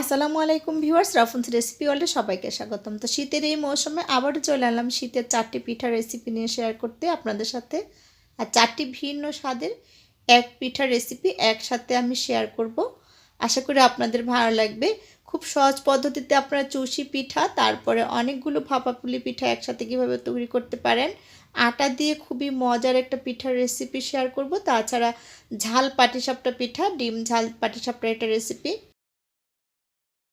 আসসালামু আলাইকুম viewers রাফুন্স recipe ওয়ার্ল্ডে সবাইকে স্বাগতম। তো শীতের এই মৌসুমে আবারও চলে এলাম শীতের চারটি পিঠার রেসিপি নিয়ে শেয়ার করতে আপনাদের সাথে। আর চারটি ভিন্ন স্বাদের এক পিঠার রেসিপি একসাথে আমি শেয়ার করব। আশা করি আপনাদের ভালো লাগবে। খুব সহজ পদ্ধতিতে আপনারা চুষি পিঠা, তারপরে অনেকগুলো ভাপাপুলি পিঠা একসাথে কীভাবে তৈরি করতে পারেন, আটা দিয়ে খুবই মজার একটা পিঠার রেসিপি শেয়ার করব। তাছাড়া ঝাল পাটিসাপটা পিঠা, ডিম ঝাল পাটিসাপটা একটা রেসিপি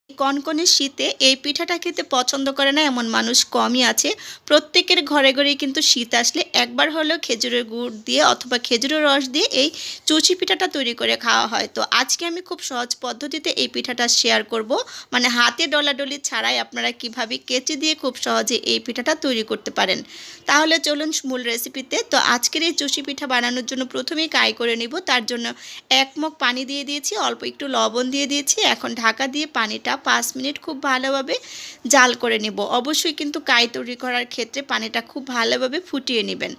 কনকনে শীতে এই পিঠাটা খেতে পছন্দ করে না এমন মানুষ কমই আছে। প্রত্যেকের ঘরে ঘরেই কিন্তু শীত আসলে একবার হলেও খেজুরের গুড় দিয়ে অথবা খেজুরের রস দিয়ে এই চুচি পিঠাটা তৈরি করে খাওয়া হয়। তো আজকে আমি খুব সহজ পদ্ধতিতে এই পিঠাটা শেয়ার করব। মানে হাতে ডলাডলি ছাড়াই আপনারা কীভাবে কেচি দিয়ে খুব সহজে এই পিঠাটা তৈরি করতে পারেন। তাহলে চলুন মূল রেসিপিতে তো আজকের এই চুষি পিঠা বানানোর জন্য প্রথমেই কাই করে নিব। তার জন্য এক মগ পানি দিয়ে দিয়েছি, অল্প একটু লবণ দিয়ে দিয়েছি। এখন ঢাকা দিয়ে পানিটা পাঁচ মিনিট খুব ভালোভাবে জাল করে নেব। অবশ্যই কিন্তু কাই তৈরি করার ক্ষেত্রে পানিটা খুব ভালোভাবে ফুটিয়ে নেবেন।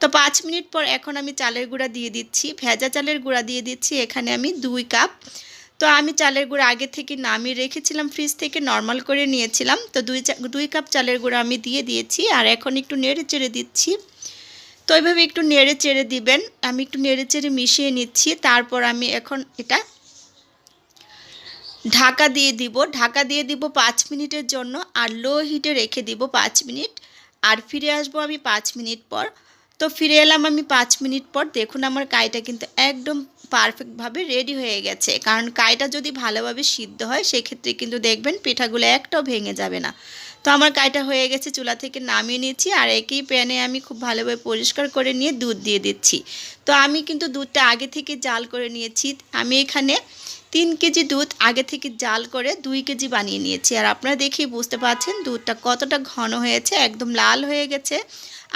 তো পাঁচ মিনিট পর এখন আমি চালের গুঁড়া দিয়ে দিচ্ছি। ভেজা চালের গুঁড়া দিয়ে দিচ্ছি। এখানে আমি দুই কাপ। তো আমি চালের গুঁড়া আগে থেকে নামিয়ে রেখেছিলাম ফ্রিজ থেকে, নর্মাল করে নিয়েছিলাম। তো দুই দুই কাপ চালের গুঁড়া আমি দিয়ে দিয়েছি। আর এখন একটু নেড়ে চেড়ে দিচ্ছি। তো এইভাবে একটু নেড়ে চেড়ে দিবেন। আমি একটু নেড়ে চেড়ে মিশিয়ে নিচ্ছি। তারপর আমি এখন এটা ঢাকা দিয়ে দিব। ঢাকা দিয়ে দিব পাঁচ মিনিটের জন্য আর লো হিটে রেখে দিব পাঁচ মিনিট। আর ফিরে আসব আমি পাঁচ মিনিট পর। তো ফিরে এলাম আমি পাঁচ মিনিট পর। দেখুন আমার কাইটা কিন্তু একদম পারফেক্টভাবে রেডি হয়ে গেছে। কারণ কাইটা যদি ভালোভাবে সিদ্ধ হয়, সেক্ষেত্রে কিন্তু দেখবেন পিঠাগুলো একটাও ভেঙে যাবে না। তো আমার কাইটা হয়ে গেছে, চুলা থেকে নামিয়ে নিয়েছি আর একই প্যানে আমি খুব ভালোভাবে পরিষ্কার করে নিয়ে দুধ দিয়ে দিচ্ছি। তো আমি কিন্তু দুধটা আগে থেকে জাল করে নিয়েছি। আমি এখানে তিন কেজি দুধ আগে থেকে জাল করে দুই কেজি বানিয়ে নিয়েছি। আর আপনারা দেখেই বুঝতে পারছেন, দুধটা কতটা ঘন হয়েছে, একদম লাল হয়ে গেছে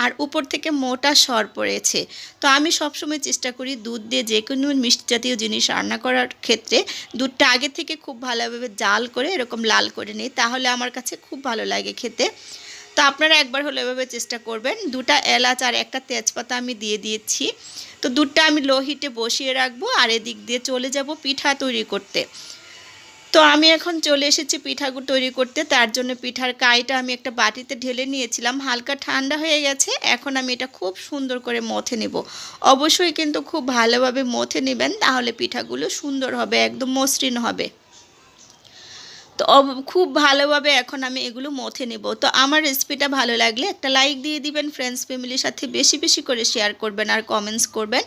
আর উপর থেকে মোটা সর পড়েছে। তো আমি সবসময় চেষ্টা করি দুধ দিয়ে যে কোনো মিষ্টি জাতীয় জিনিস রান্না করার ক্ষেত্রে দুধটা আগে থেকে খুব ভালোভাবে জাল করে এরকম লাল করে নিই। তাহলে আমার কাছে খুব ভালো লাগে খেতে। তো আপনারা একবার হলো এভাবে চেষ্টা করবেন। দুটা এলাচ আর একটা তেজপাতা আমি দিয়ে দিয়েছি। তো দুধটা আমি লো হিটে বসিয়ে রাখব আর এদিক দিয়ে চলে যাব পিঠা তৈরি করতে। তো আমি এখন চলে এসেছি পিঠাগুলো তৈরি করতে। তার জন্য পিঠার কাইটা আমি একটা বাটিতে ঢেলে নিয়েছিলাম। হালকা ঠান্ডা হয়ে গেছে। এখন আমি এটা খুব সুন্দর করে মথে নেব। অবশ্যই কিন্তু খুব ভালোভাবে মথে নেবেন, তাহলে পিঠাগুলো সুন্দর হবে, একদম মসৃণ হবে। তো খুব ভালোভাবে এখন আমি এগুলো মথে নেব। তো আমার রেসিপিটা ভালো লাগলে একটা লাইক দিয়ে দিবেন ফ্রেন্ডস ফ্যামিলির সাথে বেশি বেশি করে শেয়ার করবেন আর কমেন্টস করবেন।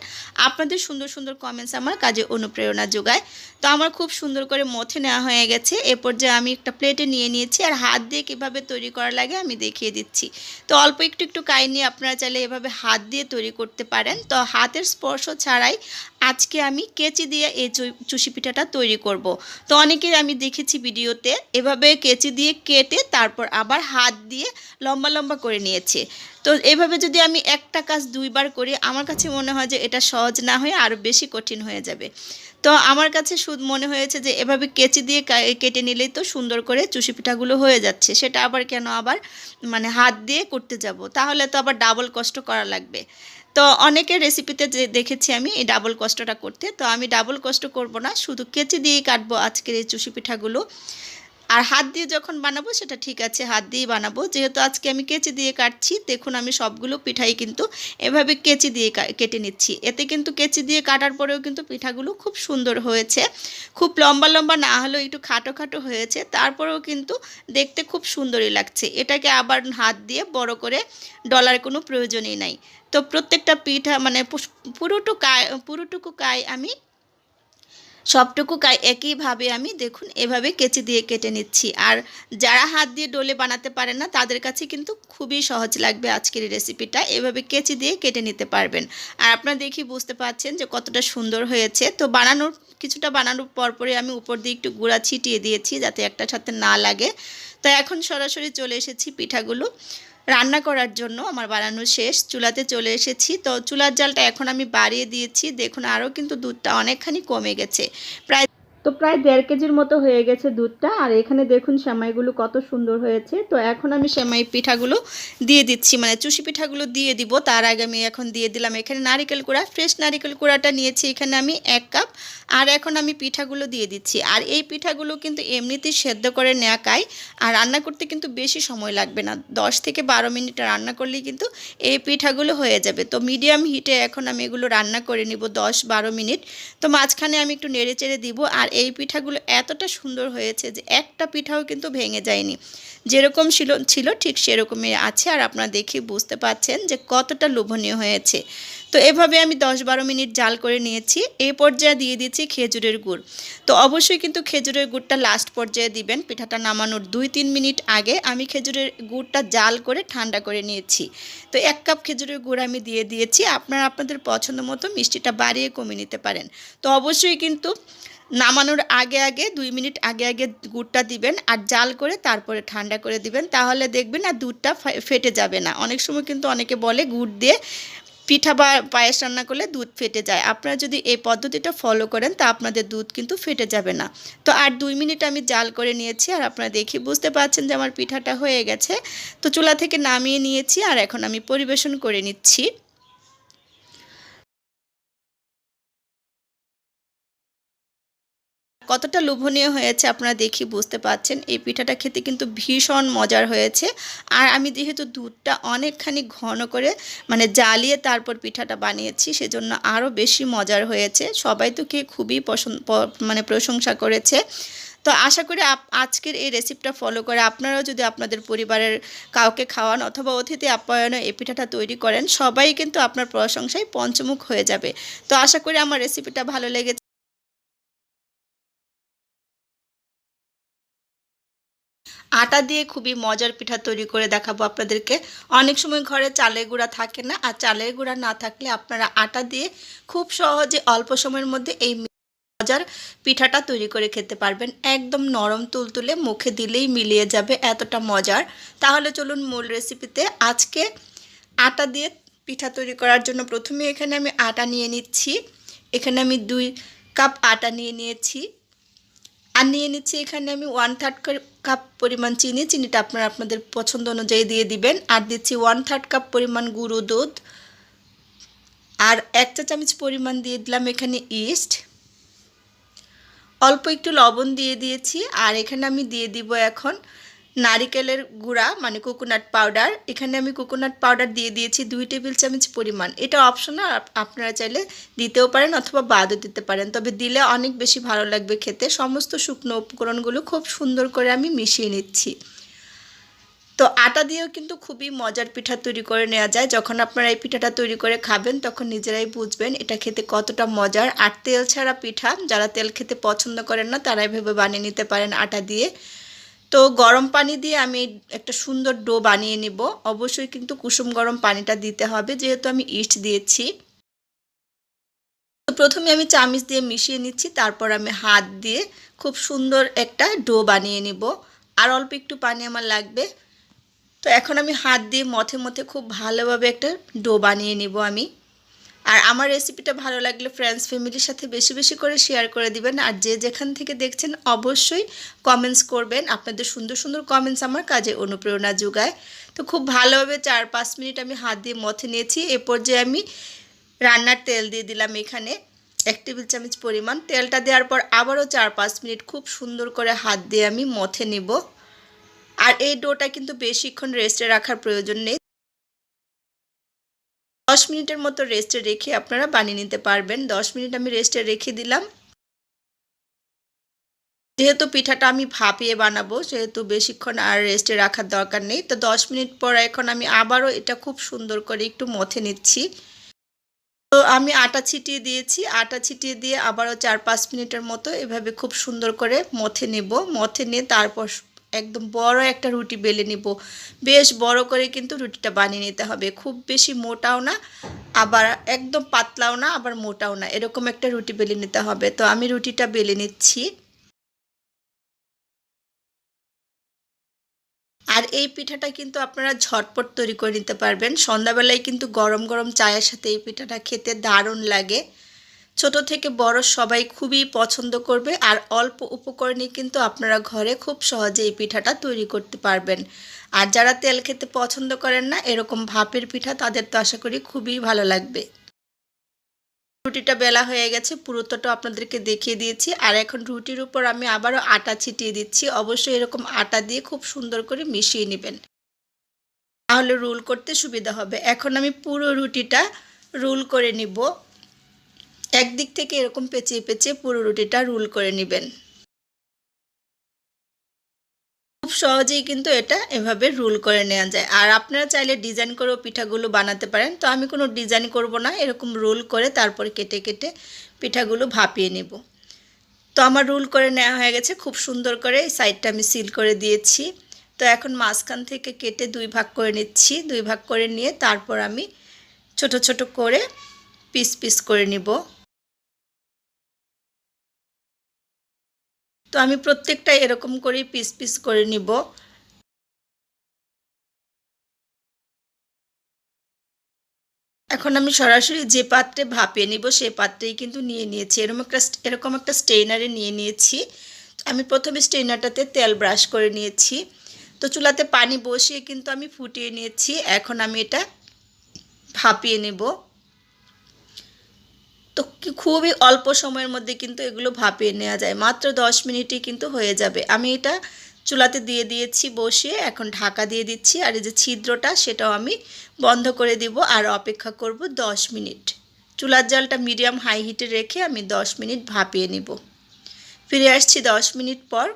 আপনাদের সুন্দর সুন্দর কমেন্টস আমার কাজে অনুপ্রেরণা যোগায়। তো আমার খুব সুন্দর করে মথে নেওয়া হয়ে গেছে। এরপর যে আমি একটা প্লেটে নিয়ে নিয়েছি আর হাত দিয়ে কীভাবে তৈরি করা লাগে আমি দেখিয়ে দিচ্ছি। তো অল্প একটু একটু কাই নিয়ে আপনারা চাইলে এভাবে হাত দিয়ে তৈরি করতে পারেন। তো হাতের স্পর্শ ছাড়াই আজকে আমি কেচি দিয়ে এই চুষি পিঠাটা তৈরি করব। তো অনেকের আমি দেখেছি ভিডিওতে এভাবে কেচি দিয়ে কেটে তারপর আবার হাত দিয়ে লম্বা লম্বা করে নিয়েছে। তো এভাবে যদি আমি একটা কাজ দুইবার করি, আমার কাছে মনে হয় যে এটা সহজ না হয়ে আরও বেশি কঠিন হয়ে যাবে। তো আমার কাছে সুদ মনে হয়েছে যে এভাবে কেচি দিয়ে কেটে নিলেই তো সুন্দর করে চুষি পিঠাগুলো হয়ে যাচ্ছে। সেটা আবার কেন আবার মানে হাত দিয়ে করতে যাব? তাহলে তো আবার ডাবল কষ্ট করা লাগবে। তো অনেকের রেসিপিতে যে দেখেছি আমি, এই ডাবল কষ্টটা করতে। তো আমি ডাবল কষ্ট করব না, শুধু কেচি দিয়েই কাটবো আজকের এই চুষি পিঠাগুলো। আর হাত দিয়ে যখন বানাবো, সেটা ঠিক আছে, হাত দিয়েই বানাবো। যেহেতু আজকে আমি কেচি দিয়ে কাটছি, দেখুন আমি সবগুলো পিঠাই কিন্তু এভাবে কেচি দিয়ে কেটে নিচ্ছি। এতে কিন্তু কেচি দিয়ে কাটার পরেও কিন্তু পিঠাগুলো খুব সুন্দর হয়েছে। খুব লম্বা লম্বা না হলেও একটু খাটো খাটো হয়েছে। তারপরেও কিন্তু দেখতে খুব সুন্দরই লাগছে। এটাকে আবার হাত দিয়ে বড় করে ডলার কোনো প্রয়োজনই নাই। তো প্রত্যেকটা পিঠা মানে পুরোটুকু কায় পুরোটুকু কায় আমি সবটুকু একইভাবে আমি, দেখুন, এভাবে কেচি দিয়ে কেটে নিচ্ছি। আর যারা হাত দিয়ে ডোলে বানাতে পারে না, তাদের কাছে কিন্তু খুবই সহজ লাগবে আজকের এই রেসিপিটা এভাবে কেচি দিয়ে কেটে নিতে পারবেন। আর আপনারা দেখি বুঝতে পারছেন যে কতটা সুন্দর হয়েছে। তো বানানোর, কিছুটা বানানোর পরপরই আমি উপর দিয়ে একটু গুঁড়া ছিটিয়ে দিয়েছি যাতে একটা সাথে না লাগে। তো এখন সরাসরি চলে এসেছি পিঠাগুলো। রান্না করার জন্য আমার বানানো শেষ, চুলাতে চলে এসেছি। তো চুলার জালটা এখন আমি বাড়িয়ে দিয়েছি। দেখুন, আরও কিন্তু দুধটা অনেকখানি কমে গেছে। প্রায় তো প্রায় দেড় কেজির মতো হয়ে গেছে দুধটা। আর এখানে দেখুন সেমাইগুলো কত সুন্দর হয়েছে। তো এখন আমি সেমাই পিঠাগুলো দিয়ে দিচ্ছি। মানে চুষি পিঠাগুলো দিয়ে দিব। তার আগে আমি এখন দিয়ে দিলাম এখানে নারিকেল কুড়া। ফ্রেশ নারিকেল কুড়াটা নিয়েছি। এখানে আমি এক কাপ আর এখন আমি পিঠাগুলো দিয়ে দিচ্ছি। আর এই পিঠাগুলো কিন্তু এমনিতেই সেদ্ধ করে নেওয়া কাই, আর রান্না করতে কিন্তু বেশি সময় লাগবে না। দশ থেকে বারো মিনিট রান্না করলেই কিন্তু এই পিঠাগুলো হয়ে যাবে। তো মিডিয়াম হিটে এখন আমি এগুলো রান্না করে নিব দশ বারো মিনিট। তো মাঝখানে আমি একটু নেড়ে চেড়ে দিব। আর এই পিঠাগুলো এতটা সুন্দর হয়েছে যে একটা পিঠাও কিন্তু ভেঙে যায়নি। যেরকম ছিল ছিল ঠিক সেরকমই আছে। আর আপনারা দেখে বুঝতে পাচ্ছেন যে কতটা লোভনীয় হয়েছে। তো এভাবে আমি দশ বারো মিনিট জাল করে নিয়েছি। এই পর্যায়ে দিয়ে দিচ্ছি খেজুরের গুড়। তো অবশ্যই কিন্তু খেজুরের গুড়টা লাস্ট পর্যায়ে দিবেন। পিঠাটা নামানোর দুই তিন মিনিট আগে আমি খেজুরের গুড়টা জাল করে ঠান্ডা করে নিয়েছি। তো এক কাপ খেজুরের গুড় আমি দিয়ে দিয়েছি। আপনারা আপনাদের পছন্দ মতো মিষ্টিটা বাড়িয়ে কমিয়ে নিতে পারেন। তো অবশ্যই কিন্তু নামানোর আগে আগে, দুই মিনিট আগে আগে গুড়টা দিবেন আর জাল করে তারপরে ঠান্ডা করে দিবেন। তাহলে দেখবেন আর দুধটা ফেটে যাবে না। অনেক সময় কিন্তু অনেকে বলে গুড় দিয়ে পিঠা বা পায়েস রান্না করলে দুধ ফেটে যায়। আপনারা যদি এই পদ্ধতিটা ফলো করেন, তা আপনাদের দুধ কিন্তু ফেটে যাবে না। তো আর দুই মিনিট আমি জাল করে নিয়েছি, আর আপনারা দেখি বুঝতে পারছেন যে আমার পিঠাটা হয়ে গেছে। তো চুলা থেকে নামিয়ে নিয়েছি, আর এখন আমি পরিবেশন করে নিচ্ছি। কতটা লোভনীয় হয়েছে আপনারা দেখি বুঝতে পাচ্ছেন এই পিঠাটা খেতে কিন্তু ভীষণ মজার হয়েছে। আর আমি যেহেতু দুধটা অনেকখানি ঘন করে মানে জ্বালিয়ে তারপর পিঠাটা বানিয়েছি, সেজন্য আরও বেশি মজার হয়েছে। সবাই তো খেয়ে খুবই পছন্দ মানে প্রশংসা করেছে। তো আশা করি আজকের এই রেসিপিটা ফলো করে আপনারাও যদি আপনাদের পরিবারের কাউকে খাওয়ান অথবা অতিথি আপ্যায়নে এই পিঠাটা তৈরি করেন, সবাই কিন্তু আপনার প্রশংসায় পঞ্চমুখ হয়ে যাবে। তো আশা করি আমার রেসিপিটা ভালো লেগেছে। আটা দিয়ে খুবই মজার পিঠা তৈরি করে দেখাবো আপনাদেরকে। অনেক সময় ঘরে চালের গুঁড়া থাকে না, আর চালের গুঁড়া না থাকলে আপনারা আটা দিয়ে খুব সহজে অল্প সময়ের মধ্যে এই মজার পিঠাটা তৈরি করে খেতে পারবেন। একদম নরম তুলতুলে মুখে দিলেই মিলিয়ে যাবে এতটা মজার। তাহলে চলুন মূল রেসিপিতে। আজকে আটা দিয়ে পিঠা তৈরি করার জন্য প্রথমে এখানে আমি আটা নিয়ে নিচ্ছি। এখানে আমি দুই কাপ আটা নিয়ে নিয়েছি। আর নিয়ে নিচ্ছি এখানে আমি ওয়ান থার্ড কাপ পরিমাণ চিনি, চিনিটা আপনারা আপনাদের পছন্দ অনুযায়ী দিয়ে দিবেন। আর দিচ্ছি ওয়ান থার্ড কাপ পরিমাণ গুঁড়ো দুধ। আর এক চা চামচ পরিমাণ দিয়ে দিলাম এখানে ইস্ট অল্প একটু লবণ দিয়ে দিয়েছি। আর এখানে আমি দিয়ে দিব এখন নারিকেলের গুঁড়া মানে কোকোনাট পাউডার এখানে আমি কোকোনাট পাউডার দিয়ে দিয়েছি দুই টেবিল চামচ পরিমাণ। এটা অপশনাল আপনারা চাইলে দিতেও পারেন অথবা বাদও দিতে পারেন। তবে দিলে অনেক বেশি ভালো লাগবে খেতে। সমস্ত শুকনো উপকরণগুলো খুব সুন্দর করে আমি মিশিয়ে নিচ্ছি। তো আটা দিয়েও কিন্তু খুবই মজার পিঠা তৈরি করে নেওয়া যায়। যখন আপনারা এই পিঠাটা তৈরি করে খাবেন, তখন নিজেরাই বুঝবেন এটা খেতে কতটা মজার। আর তেল ছাড়া পিঠা, যারা তেল খেতে পছন্দ করেন না, তারাই ভেবে বানিয়ে নিতে পারেন আটা দিয়ে। তো গরম পানি দিয়ে আমি একটা সুন্দর ডো বানিয়ে নিব। অবশ্যই কিন্তু কুসুম গরম পানিটা দিতে হবে, যেহেতু আমি ইস্ট দিয়েছি। তো প্রথমে আমি চামিচ দিয়ে মিশিয়ে নিচ্ছি, তারপর আমি হাত দিয়ে খুব সুন্দর একটা ডো বানিয়ে নিব। আর অল্প একটু পানি আমার লাগবে। তো এখন আমি হাত দিয়ে মথে মথে খুব ভালোভাবে একটা ডো বানিয়ে নিব আমি। আর আমার রেসিপিটা ভালো লাগলে ফ্রেন্ডস ফ্যামিলির সাথে বেশি বেশি করে শেয়ার করে দিবেন। আর যে যেখান থেকে দেখছেন, অবশ্যই কমেন্টস করবেন। আপনাদের সুন্দর সুন্দর কমেন্টস আমার কাজে অনুপ্রেরণা যোগায়। তো খুব ভালোভাবে চার, পাঁচ মিনিট আমি হাত দিয়ে মথে নিয়েছি। এ পর্যায়ে আমি রান্নার তেল দিয়ে দিলাম এখানে এক টেবিল চামচ পরিমাণ। তেলটা দেওয়ার পর আবারও চার, পাঁচ মিনিট খুব সুন্দর করে হাত দিয়ে আমি মথে নিব। আর এই ডোটা কিন্তু বেশিক্ষণ রেস্টে রাখার প্রয়োজন নেই। দশ মিনিটের মতো রেস্টে রেখে আপনারা বানিয়ে নিতে পারবেন। দশ মিনিট আমি রেস্টে রেখে দিলাম। যেহেতু পিঠাটা আমি ভাপিয়ে বানাবো, সেহেতু বেশিক্ষণ আর রেস্টে রাখার দরকার নেই। তো দশ মিনিট পর এখন আমি আবারও এটা খুব সুন্দর করে একটু মথে নিচ্ছি। তো আমি আটা ছিটিয়ে দিয়েছি। আটা ছিটিয়ে দিয়ে আবারও চার পাঁচ মিনিটের মতো এভাবে খুব সুন্দর করে মথে নেব। মথে নিয়ে তারপর একদম বড় একটা রুটি বেলে নিব। বেশ বড় করে কিন্তু রুটিটা বানিয়ে নিতে হবে। খুব বেশি মোটাও না, আবার একদম পাতলাও না, আবার মোটাও না। এরকম একটা রুটি বেলে নিতে হবে। তো আমি রুটিটা বেলে নিচ্ছি। আর এই পিঠাটা কিন্তু আপনারা ঝটপট তৈরি করে নিতে পারবেন। সন্ধ্যাবেলায় কিন্তু গরম গরম চায়ের সাথে এই পিঠাটা খেতে দারুণ লাগে। ছোট থেকে বড় সবাই খুবই পছন্দ করবে আর অল্প উপকরণে কিন্তু আপনারা ঘরে খুব সহজে এই পিঠাটা তৈরি করতে পারবেন। আর যারা তেল খেতে পছন্দ করেন না, এরকম ভাপের পিঠা তাদের তো আশা করি খুবই ভালো লাগবে। রুটিটা বেলা হয়ে গেছে পুরোটাও আপনাদেরকে দেখিয়ে দিয়েছি। আর এখন রুটির উপর আমি আবারও আটা ছিটিয়ে দিচ্ছি। অবশ্যই এরকম আটা দিয়ে খুব সুন্দর করে মিশিয়ে নেবেন। তাহলে রোল করতে সুবিধা হবে। এখন আমি পুরো রুটিটা রোল করে নিব। একদিক থেকে এরকম পেঁচিয়ে পেঁচিয়ে পুরো রুটিটা রোল করে নেবেন। খুব সহজেই কিন্তু এটা এভাবে রোল করে নেওয়া যায়। আর আপনারা চাইলে ডিজাইন করেও পিঠাগুলো বানাতে পারেন। তো আমি কোনো ডিজাইন করব না, এরকম রোল করে তারপরে কেটে কেটে পিঠাগুলো ভাপিয়ে নেব। তো আমার রোল করে নেওয়া হয়ে গেছে, খুব সুন্দর করে এই সাইডটা আমি সিল করে দিয়েছি। তো এখন মাঝখান থেকে কেটে দুই ভাগ করে নিচ্ছি। দুই ভাগ করে নিয়ে তারপর আমি ছোট ছোট করে পিস পিস করে নিব। তো আমি প্রত্যেকটা এরকম করেই পিস পিস করে নিব। এখন আমি সরাসরি যে পাত্রে ভাপিয়ে নিব সেই পাত্রেই কিন্তু নিয়ে নিয়েছি। এরকম একটা এরকম একটা স্টেইনারে নিয়ে নিয়েছি। আমি প্রথমে স্টেইনারটাতে তেল ব্রাশ করে নিয়েছি। তো চুলাতে পানি বসিয়ে কিন্তু আমি ফুটিয়ে নিয়েছি। এখন আমি এটা ভাপিয়ে নেব। তো খুবই অল্প সময়ের মধ্যে কিন্তু এগুলো ভাপিয়ে নেওয়া যায়। মাত্র দশ মিনিটই কিন্তু হয়ে যাবে। আমি এটা চুলাতে দিয়ে দিয়েছি বসিয়ে, এখন ঢাকা দিয়ে দিচ্ছি। আর এই যে ছিদ্রটা, সেটাও আমি বন্ধ করে দিব আর অপেক্ষা করব দশ মিনিট। চুলার জলটা মিডিয়াম হাই হিটে রেখে আমি দশ মিনিট ভাপিয়ে নিব। ফিরে আসছি দশ মিনিট পর।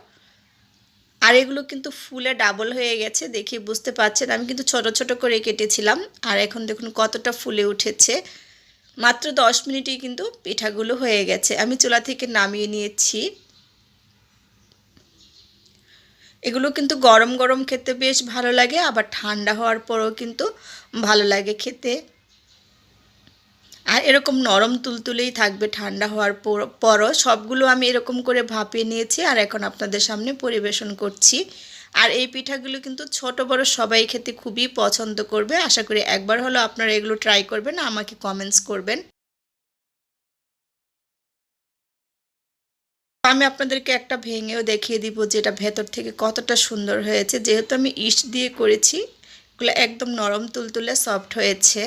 আর এগুলো কিন্তু ফুলে ডাবল হয়ে গেছে, দেখে বুঝতে পারছেন। আমি কিন্তু ছোট ছোট করে কেটেছিলাম। আর এখন দেখুন কতটা ফুলে উঠেছে। মাত্র দশ মিনিটেই কিন্তু পিঠাগুলো হয়ে গেছে। আমি চুলা থেকে নামিয়ে নিয়েছি। এগুলো কিন্তু গরম গরম খেতে বেশ ভালো লাগে, আবার ঠান্ডা হওয়ার পরেও কিন্তু ভালো লাগে খেতে। আর এরকম নরম তুলতুলেই থাকবে ঠান্ডা হওয়ার পরও। সবগুলো আমি এরকম করে ভাপিয়ে নিয়েছি আর এখন আপনাদের সামনে পরিবেশন করছি। আর এই পিঠাগুলো কিন্তু ছোট, বড় সবাই খেতে খুবই পছন্দ করবে। আশা করি একবার হলো আপনারা এগুলো ট্রাই করবেন, আমাকে কমেন্টস করবেন। আমি আপনাদেরকে একটা ভেঙেও দেখিয়ে দিব যেটা ভেতর থেকে কতটা সুন্দর হয়েছে। যেহেতু আমি ইস্ট দিয়ে করেছি, এগুলো একদম নরম, তুলতুলে সফট হয়েছে।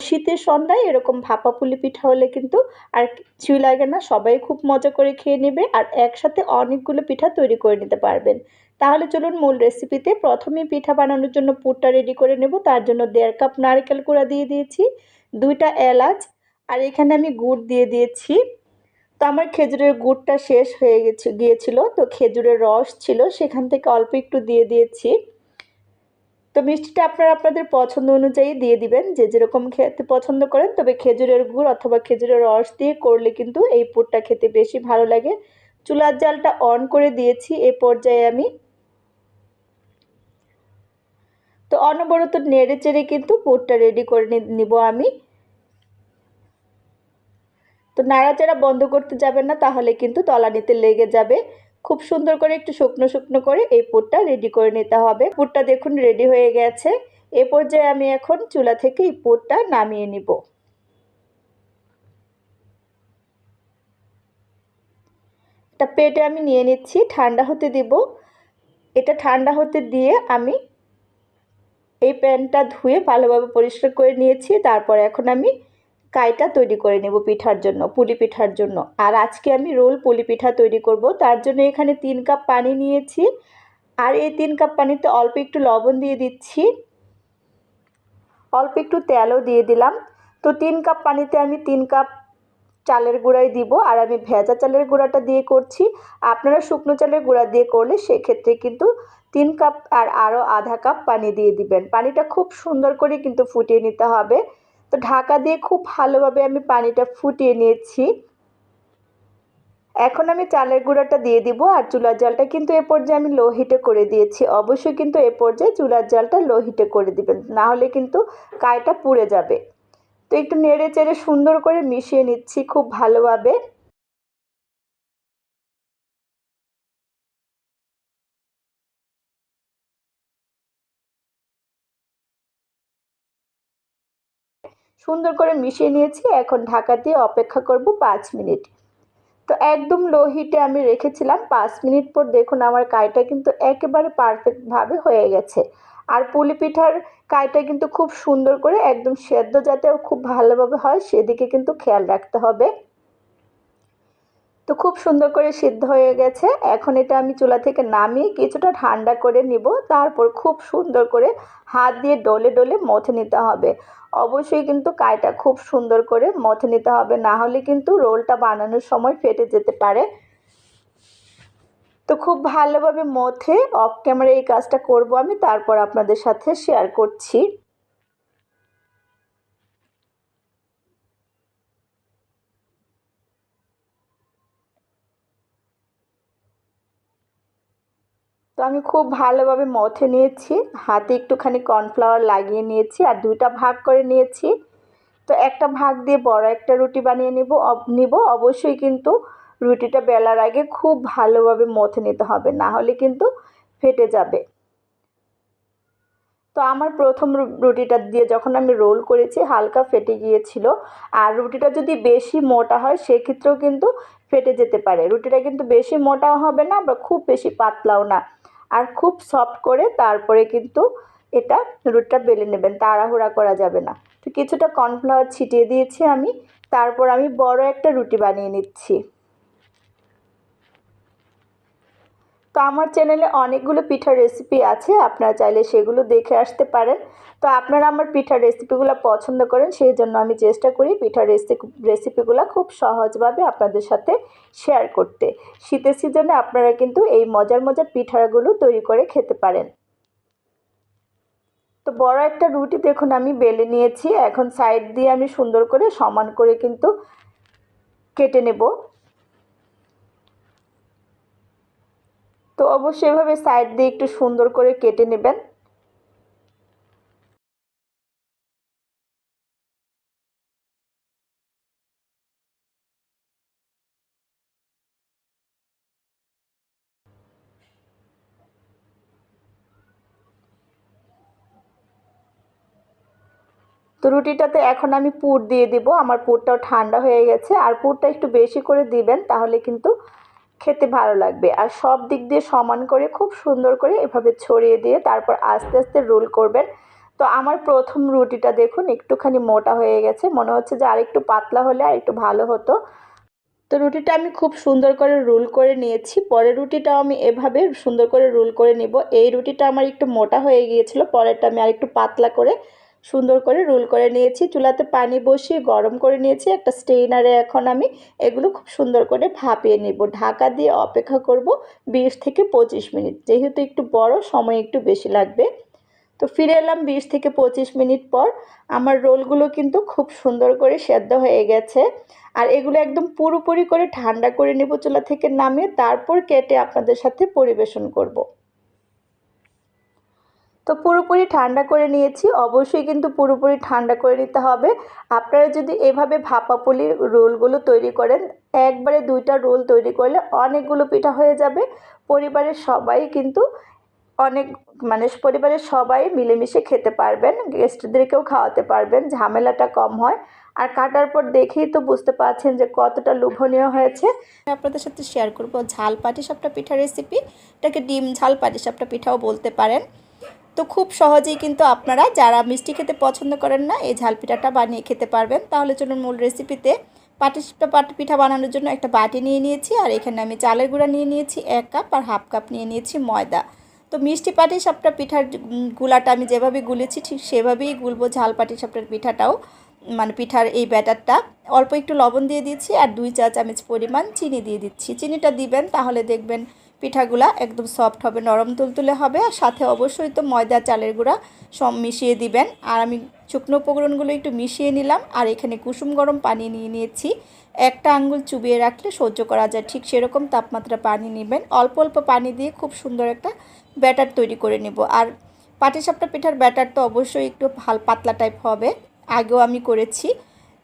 শীতের সন্ধ্যায় এরকম ভাপা পুলি পিঠা হলে কিন্তু আর কিছুই লাগে না। সবাই খুব মজা করে খেয়ে নেবে আর একসাথে অনেকগুলো পিঠা তৈরি করে নিতে পারবেন। তাহলে চলুন মূল রেসিপিতে প্রথমে পিঠা বানানোর জন্য পুরটা রেডি করে নেব। তার জন্য দেড় কাপ নারকেল কুড়া দিয়ে দিয়েছি, দুইটা এলাচ, আর এখানে আমি গুড় দিয়ে দিয়েছি। তো আমার খেজুরের গুড়টা শেষ হয়ে গেছে, গিয়েছিল। তো খেজুরের রস ছিল, সেখান থেকে অল্প একটু দিয়ে দিয়েছি। তো মিষ্টিটা আপনারা আপনাদের পছন্দ অনুযায়ী দিয়ে দিবেন। যে যেরকম খেতে পছন্দ করেন, তবে খেজুরের গুড় অথবা খেজুরের রস দিয়ে করলে কিন্তু এই পুরটা খেতে বেশি ভালো লাগে। চুলার জালটা অন করে দিয়েছি, এ পর্যায়ে আমি তো অনবরত নেড়ে চেড়ে কিন্তু পুরটা রেডি করে নিব আমি। তো নাড়াচাড়া বন্ধ করতে যাবেন না, তাহলে কিন্তু তলানিতে লেগে যাবে। খুব সুন্দর করে একটু শুকনো শুকনো করে এই পুরটা রেডি করে নিতে হবে। পুরটা দেখুন রেডি হয়ে গেছে। এ পর্যায়ে আমি এখন চুলা থেকে এই পুরটা নামিয়ে নিব। একটা পেটে আমি নিয়ে নিচ্ছি, ঠান্ডা হতে দিব। এটা ঠান্ডা হতে দিয়ে আমি এই প্যানটা ধুয়ে ভালোভাবে পরিষ্কার করে নিয়েছি। তারপর এখন আমি কাইটা তৈরি করে নেব পিঠার জন্য, পুলি পিঠার জন্য। আর আজকে আমি রোল পুলি পিঠা তৈরি করব। তার জন্য এখানে তিন কাপ পানি নিয়েছি। আর এই তিন কাপ পানিতে অল্প একটু লবণ দিয়ে দিচ্ছি। অল্প একটু তেলও দিয়ে দিলাম। তো তিন কাপ পানিতে আমি তিন কাপ চালের গুঁড়াই দিব। আর আমি ভেজা চালের গুঁড়াটা দিয়ে করছি। আপনারা শুকনো চালের গুঁড়া দিয়ে করলে সেক্ষেত্রে কিন্তু তিন কাপ আর আরও আধা কাপ পানি দিয়ে দিবেন। পানিটা খুব সুন্দর করে কিন্তু ফুটিয়ে নিতে হবে। তো ঢাকা দিয়ে খুব ভালোভাবে আমি পানিটা ফুটিয়ে নিয়েছি। এখন আমি চালের গুঁড়াটা দিয়ে দিব আর চুলার জালটা কিন্তু এ পর্যায়ে আমি লো হিটে করে দিয়েছি। অবশ্যই কিন্তু এ পর্যায়ে চুলার জালটা লো হিটে করে দিবেন, না হলে কিন্তু কায়টা পুড়ে যাবে। তো একটু নেড়ে চেড়ে সুন্দর করে মিশিয়ে নিচ্ছি খুব ভালোভাবে। সুন্দর করে মিশিয়ে নিয়েছি। এখন ঢাকা দিয়ে অপেক্ষা করব পাঁচ মিনিট। তো একদম লো হিটে আমি রেখেছিলাম। পাঁচ মিনিট পর দেখুন আমার কাইটা কিন্তু একেবারে পারফেক্টভাবে হয়ে গেছে। আর পুলি পিঠার কাইটা কিন্তু খুব সুন্দর করে একদম সেদ্ধ যাতে খুব ভালোভাবে হয়, সেদিকে কিন্তু খেয়াল রাখতে হবে। খুব সুন্দর করে সিদ্ধ হয়ে গেছে। এখন এটা আমি চুলা থেকে নামিয়ে কিছুটা ঠান্ডা করে নিব। তারপর খুব সুন্দর করে হাত দিয়ে ডলে ডলে মথে নিতে হবে। অবশ্যই কিন্তু কাইটা খুব সুন্দর করে মথে নিতে হবে। না হলে কিন্তু রোলটা বানানোর সময় ফেটে যেতে পারে। তো খুব ভালোভাবে মথে অফ ক্যামেরা এই কাজটা করব আমি। তারপর আপনাদের সাথে শেয়ার করছি। আমি খুব ভালোভাবে মথে নিয়েছি। হাতে একটুখানি কর্নফ্লাওয়ার লাগিয়ে নিয়েছি আর দুইটা ভাগ করে নিয়েছি। তো একটা ভাগ দিয়ে বড় একটা রুটি বানিয়ে নিব নিব। অবশ্যই কিন্তু রুটিটা বেলার আগে খুব ভালোভাবে মথে নিতে হবে, না হলে কিন্তু ফেটে যাবে। তো আমার প্রথম রুটিটা দিয়ে যখন আমি রোল করেছি, হালকা ফেটে গিয়েছিল। আর রুটিটা যদি বেশি মোটা হয়, সেক্ষেত্রেও কিন্তু ফেটে যেতে পারে। রুটিটা কিন্তু বেশি মোটাও হবে না বা খুব বেশি পাতলাও না। আর খুব সফট করে তারপরে কিন্তু এটা রুটটা বেলে নেবেন, তাড়াহুড়া করা যাবে না। তো কিছুটা কর্নফ্লাওয়ার ছিটিয়ে দিয়েছি আমি, তারপর আমি বড় একটা রুটি বানিয়ে নিচ্ছি। তো আমার চ্যানেলে অনেকগুলো পিঠার রেসিপি আছে, আপনারা চাইলে সেগুলো দেখে আসতে পারেন। তো আপনারা আমার পিঠার রেসিপিগুলো পছন্দ করেন, সেই জন্য আমি চেষ্টা করি পিঠার রেসিপি রেসিপিগুলো খুব সহজভাবে আপনাদের সাথে শেয়ার করতে। শীতের সিজনে আপনারা কিন্তু এই মজার মজার পিঠাগুলো তৈরি করে খেতে পারেন। তো বড় একটা রুটি দেখুন, আমি বেলে নিয়েছি। এখন সাইড দিয়ে আমি সুন্দর করে সমান করে কিন্তু কেটে নেব। তো অবশ্যই এভাবে সাইড দিয়ে একটু সুন্দর করে কেটে নেবেন। তো রুটিটাতে এখন আমি পুর দিয়ে দিব। আমার পুরটাও ঠান্ডা হয়ে গেছে। আর পুরটা একটু বেশি করে দিবেন, তাহলে কিন্তু খেতে ভালো লাগবে। আর সব দিক দিয়ে সমান করে, খুব সুন্দর করে এভাবে ছড়িয়ে দিয়ে তারপর আস্তে আস্তে রোল করবেন। তো আমার প্রথম রুটিটা দেখুন, একটুখানি মোটা হয়ে গেছে। মনে হচ্ছে যে আরেকটু পাতলা হলে আর একটু ভালো হতো। তো রুটিটা আমি খুব সুন্দর করে রোল করে নিয়েছি। পরের রুটিটাও আমি এভাবে সুন্দর করে রোল করে নিব। এই রুটিটা আমার একটু মোটা হয়ে গিয়েছিল, পরেরটা আমি আরেকটু পাতলা করে সুন্দর করে রোল করে নিয়েছি। চুলাতে পানি বসিয়ে গরম করে নিয়েছি। একটা স্টেইনারে এখন আমি এগুলো খুব সুন্দর করে ভাপিয়ে নেব। ঢাকা দিয়ে অপেক্ষা করব বিশ থেকে পঁচিশ মিনিট। যেহেতু একটু বড়, সময় একটু বেশি লাগবে। তো ফিরে এলাম বিশ থেকে পঁচিশ মিনিট পর। আমার রোলগুলো কিন্তু খুব সুন্দর করে সেদ্ধ হয়ে গেছে। আর এগুলো একদম পুরোপুরি করে ঠান্ডা করে নেব চুলা থেকে নামিয়ে, তারপর কেটে আপনাদের সাথে পরিবেশন করব। তো পুরোপুরি ঠান্ডা করে নিয়েছি। অবশ্যই কিন্তু পুরোপুরি ঠান্ডা করে নিতে হবে। আপনারা যদি এভাবে ভাপা পুলির রোলগুলো তৈরি করেন, একবারে দুইটা রোল তৈরি করলে অনেকগুলো পিঠা হয়ে যাবে। পরিবারের সবাই কিন্তু অনেক মানে পরিবারের সবাই মিলেমিশে খেতে পারবেন, গেস্টদেরকেও খাওয়াতে পারবেন, ঝামেলাটা কম হয়। আর কাটার পর দেখেই তো বুঝতে পারছেন যে কতটা লোভনীয় হয়েছে। আপনাদের সাথে শেয়ার করব ঝাল পাটিসাপটা পিঠা রেসিপি এটাকে ডিম ঝাল পাটিসাপটা পিঠাও বলতে পারেন। তো খুব সহজেই কিন্তু আপনারা যারা মিষ্টি খেতে পছন্দ করেন না, এই ঝাল পিঠাটা বানিয়ে খেতে পারবেন। তাহলে চলুন মূল রেসিপিতে পাটিসাপটা পাটি পিঠা বানানোর জন্য একটা বাটি নিয়ে নিয়েছি, আর এখানে আমি চালের গুঁড়া নিয়ে নিয়েছি, এক কাপ, আর হাফ কাপ নিয়ে নিয়েছি ময়দা। তো মিষ্টি পাটি সাপটা পিঠার গুলাটা আমি যেভাবে গুলেছি ঠিক সেভাবেই গুলবো ঝাল পাটি সাপটার পিঠাটাও। মানে পিঠার এই ব্যাটারটা অল্প একটু লবণ দিয়ে দিচ্ছি আর দুই চা চামচ পরিমাণ চিনি দিয়ে দিচ্ছি। চিনিটা দিবেন, তাহলে দেখবেন পিঠাগুলা একদম সফট হবে, নরম তুলতুলে হবে আর সাথে অবশ্যই তো ময়দা, চালের গুঁড়া সব মিশিয়ে দিবেন। আর আমি শুকনো উপকরণগুলো একটু মিশিয়ে নিলাম আর এখানে কুসুম গরম পানি নিয়ে নিয়েছি। একটা আঙ্গুল চুবিয়ে রাখলে সহ্য করা যায়, ঠিক সেরকম তাপমাত্রা পানি নেবেন। অল্প অল্প পানি দিয়ে খুব সুন্দর একটা ব্যাটার তৈরি করে নেব। আর পাটিসাপটা পিঠার ব্যাটার তো অবশ্যই একটু ভালো পাতলা টাইপ হবে, আগেও আমি করেছি।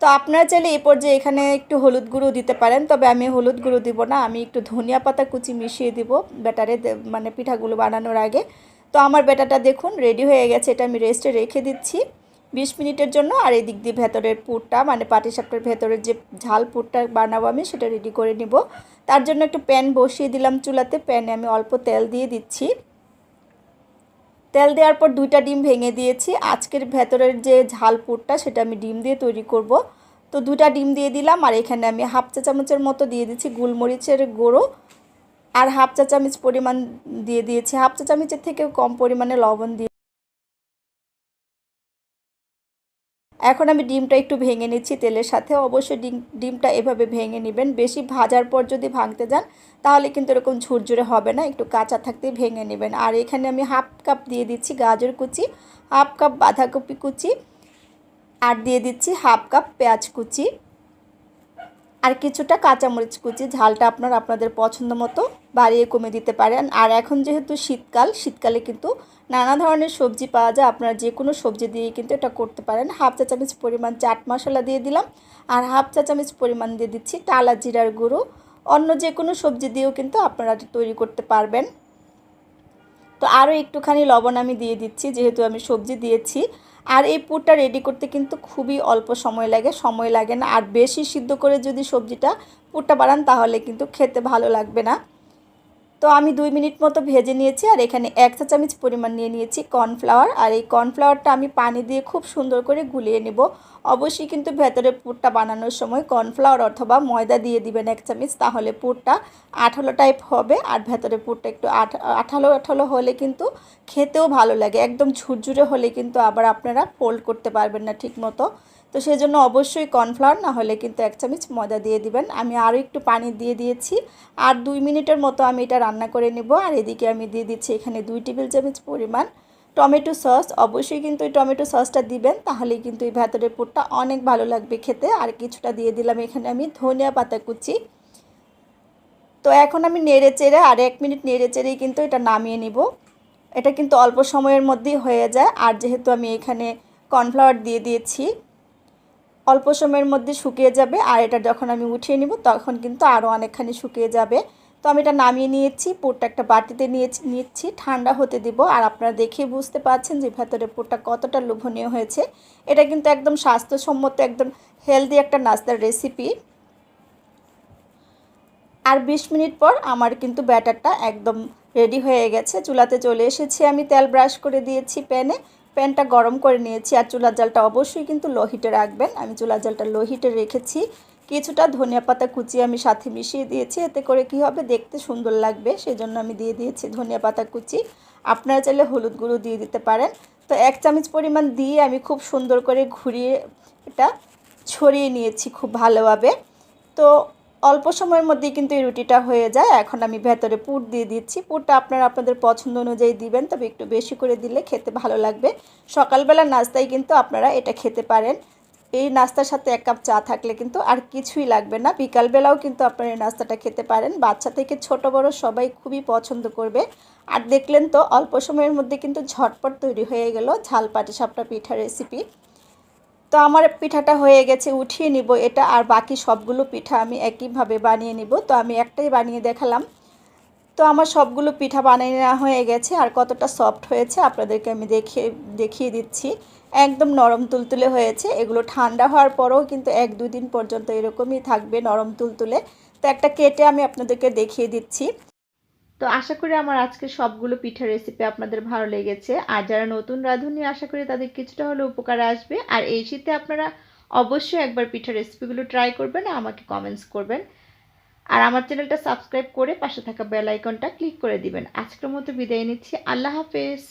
তো আপনারা চাইলে এই পর্যায়ে এখানে একটু হলুদ গুঁড়ো দিতে পারেন, তবে আমি হলুদ গুঁড়ো দিব না, আমি একটু ধনিয়া পাতা কুচি মিশিয়ে দিব ব্যাটারে মানে পিঠাগুলো বানানোর আগে। তো আমার ব্যাটারটা দেখুন রেডি হয়ে গেছে, এটা আমি রেস্টে রেখে দিচ্ছি। বিশ মিনিটের জন্য, আর এই দিক দিয়ে ভেতরের পুরটা মানে পাটিসাপটার ভেতরের যে ঝাল পুরটা বানাবো আমি, সেটা রেডি করে নিব। তার জন্য একটু প্যান বসিয়ে দিলাম চুলাতে প্যানে আমি অল্প তেল দিয়ে দিচ্ছি। তেল দেওয়ার পর দুইটা ডিম ভেঙে দিয়েছি। আজকের ভেতরের যে ঝাল পুরটা সেটা আমি ডিম দিয়ে তৈরি করব। তো দুটা ডিম দিয়ে দিলাম, আর এখানে আমি হাফ চা চামচের মতো দিয়ে দিচ্ছি গোলমরিচের গুঁড়ো। আর হাফ চা চামচ পরিমাণ দিয়ে দিয়েছি। হাফ চা চামচের থেকেও কম পরিমাণে লবণ দিয়ে এখন আমি ডিমটা একটু ভেঙে নিচ্ছি তেলের সাথে। অবশ্যই ডিম, ডিমটা এভাবে ভেঙে নেবেন। বেশি ভাজার পর যদি ভাঙতে যান, তাহলে কিন্তু এরকম ঝুরঝুরে হবে না। একটু কাঁচা থাকতে ভেঙে নেবেন। আর এখানে আমি হাফ কাপ দিয়ে দিচ্ছি গাজর কুচি, হাফ কাপ বাঁধাকপি কুচি, আর দিয়ে দিচ্ছি হাফ কাপ পেঁয়াজ কুচি। আর কিছুটা কাঁচামরিচ কুচি, ঝালটা আপনার আপনাদের পছন্দ মতো বাড়িয়ে কমে দিতে পারেন। আর এখন যেহেতু শীতকাল, শীতকালে কিন্তু নানা ধরনের সবজি পাওয়া যায়। আপনারা যে কোনো সবজি দিয়ে কিন্তু এটা করতে পারেন। হাফ চা চামচ পরিমাণ চাট মশলা দিয়ে দিলাম। আর হাফ চা চামচ পরিমাণ দিয়ে দিচ্ছি টালা জিরার গুঁড়ো। অন্য যে কোনো সবজি দিয়েও কিন্তু আপনারা তৈরি করতে পারবেন। তো আরও একটুখানি লবণ আমি দিয়ে দিচ্ছি, যেহেতু আমি সবজি দিয়েছি। আর এই পুরটা রেডি করতে কিন্তু খুবই অল্প সময় লাগে সময় লাগে না। আর বেশি সিদ্ধ করে যদি সবজিটা পুরটা বাড়ান তাহলে কিন্তু খেতে ভালো লাগবে না। তো আমি দুই মিনিট মতো ভেজে নিয়েছি আর এখানে এক চা চামচ পরিমাণ নিয়ে নিয়েছি কর্নফ্লাওয়ার। আর এই কর্নফ্লাওয়ারটা আমি পানি দিয়ে খুব সুন্দর করে গুলিয়ে নেব। অবশ্যই কিন্তু ভেতরে পুরটা বানানোর সময় কর্নফ্লাওয়ার অথবা ময়দা দিয়ে দিবেন এক চামচ, তাহলে পুরটা আঠালো টাইপ হবে আর ভেতরে পুরটা একটু আঠালো আঠালো হলে কিন্তু খেতেও ভালো লাগে। একদম ঝুরঝুরে হলে কিন্তু আবার আপনারা ফোল্ড করতে পারবেন না ঠিক মতো তো সেই জন্য অবশ্যই কর্নফ্লাওয়ার না হলে কিন্তু এক চামচ ময়দা দিয়ে দিবেন। আমি আরও একটু পানি দিয়ে দিয়েছি। আর দুই মিনিটের মতো আমি এটা রান্না করে নেব। আর এদিকে আমি দিয়ে দিচ্ছি এখানে দুই টেবিল চামচ পরিমাণ টমেটো সস। অবশ্যই কিন্তু এই টমেটো সসটা দিবেন, তাহলেই কিন্তু এই ভেতরের পুরটা অনেক ভালো লাগবে খেতে। আর কিছুটা দিয়ে দিলাম এখানে আমি ধনিয়া পাতা কুচি। তো এখন আমি নেড়ে চেড়ে আর এক মিনিট নেড়ে চেড়েই কিন্তু এটা নামিয়ে নিব। এটা কিন্তু অল্প সময়ের মধ্যেই হয়ে যায়। আর যেহেতু আমি এখানে কর্নফ্লাওয়ার দিয়ে দিয়েছি অল্প সময়ের মধ্যে শুকিয়ে যাবে আর এটা যখন আমি উঠিয়ে নিব তখন কিন্তু আরও অনেকখানি শুকিয়ে যাবে। তো আমি এটা নামিয়ে নিয়েছি, পুরটা একটা বাটিতে নিয়েছি, নিচ্ছি, ঠান্ডা হতে দিব। আর আপনারা দেখেই বুঝতে পারছেন যে ভেতরে পুরটা কতটা লোভনীয় হয়েছে। এটা কিন্তু একদম স্বাস্থ্যসম্মত, একদম হেলদি একটা নাস্তার রেসিপি আর বিশ মিনিট পর আমার কিন্তু ব্যাটারটা একদম রেডি হয়ে গেছে। চুলাতে চলে এসেছি আমি, তেল ব্রাশ করে দিয়েছি প্যানে। প্যানটা গরম করে নিয়েছি আর চুলার জালটা অবশ্যই কিন্তু লো হিটে রাখবেন। আমি চুলার জালটা লো হিটে রেখেছি। কিছুটা ধনিয়া পাতা কুচি আমি সাথে মিশিয়ে দিয়েছি। এতে করে কি হবে? দেখতে সুন্দর লাগবে। সেজন্য আমি দিয়ে দিয়েছি ধনিয়া পাতা কুচি। আপনারা চাইলে হলুদ গুঁড়ো দিয়ে দিতে পারেন। তো এক চামচ পরিমাণ দিয়ে আমি খুব সুন্দর করে ঘুরিয়ে এটা ছড়িয়ে নিয়েছি খুব ভালোভাবে। তো অল্প সময়ের মধ্যেই কিন্তু এই রুটিটা হয়ে যায়। এখন আমি ভেতরে পুর দিয়ে দিচ্ছি। পুরটা আপনারা আপনাদের পছন্দ অনুযায়ী দিবেন, তবে একটু বেশি করে দিলে খেতে ভালো লাগবে। সকালবেলা নাস্তায় কিন্তু আপনারা এটা খেতে পারেন। এই নাস্তার সাথে এক কাপ চা থাকলে কিন্তু আর কিছুই লাগবে না। বিকালবেলাও কিন্তু আপনারা এই নাস্তাটা খেতে পারেন। বাচ্চা থেকে ছোট বড় সবাই খুবই পছন্দ করবে। আর দেখলেন তো, অল্প সময়ের মধ্যে কিন্তু ঝটপট তৈরি হয়ে গেল ঝাল পাটি সাপটা পিঠা রেসিপি তো আমার পিঠাটা হয়ে গেছে, উঠিয়ে নিব এটা আর বাকি সবগুলো পিঠা আমি একইভাবে বানিয়ে নিব। তো আমি একটাই বানিয়ে দেখালাম। তো আমার সবগুলো পিঠা বানিয়ে নেওয়া হয়ে গেছে আর কতটা সফট হয়েছে আপনাদেরকে আমি দেখিয়ে দেখিয়ে দিচ্ছি। একদম নরম তুলতুলে হয়েছে, এগুলো ঠান্ডা হওয়ার পরেও কিন্তু এক দুই দিন পর্যন্ত এরকমই থাকবে নরম তুলতুলে। তো একটা কেটে আমি আপনাদেরকে দেখিয়ে দিচ্ছি। তো আশা করি আমার আজকে সবগুলো পিঠার রেসিপি আপনাদের ভালো লেগেছে। আর যারা নতুন রাঁধুনি, আশা করি তাদের কিছুটা হলেও উপকার আসবে। আর এই শীতে আপনারা অবশ্যই একবার পিঠার রেসিপিগুলো ট্রাই করবেন আর আমাকে কমেন্টস করবেন। আর আমার চ্যানেলটা সাবস্ক্রাইব করে পাশে থাকা বেল আইকনটা ক্লিক করে দিবেন। আজকের মতো বিদায় নিচ্ছি। আল্লাহ হাফেজ।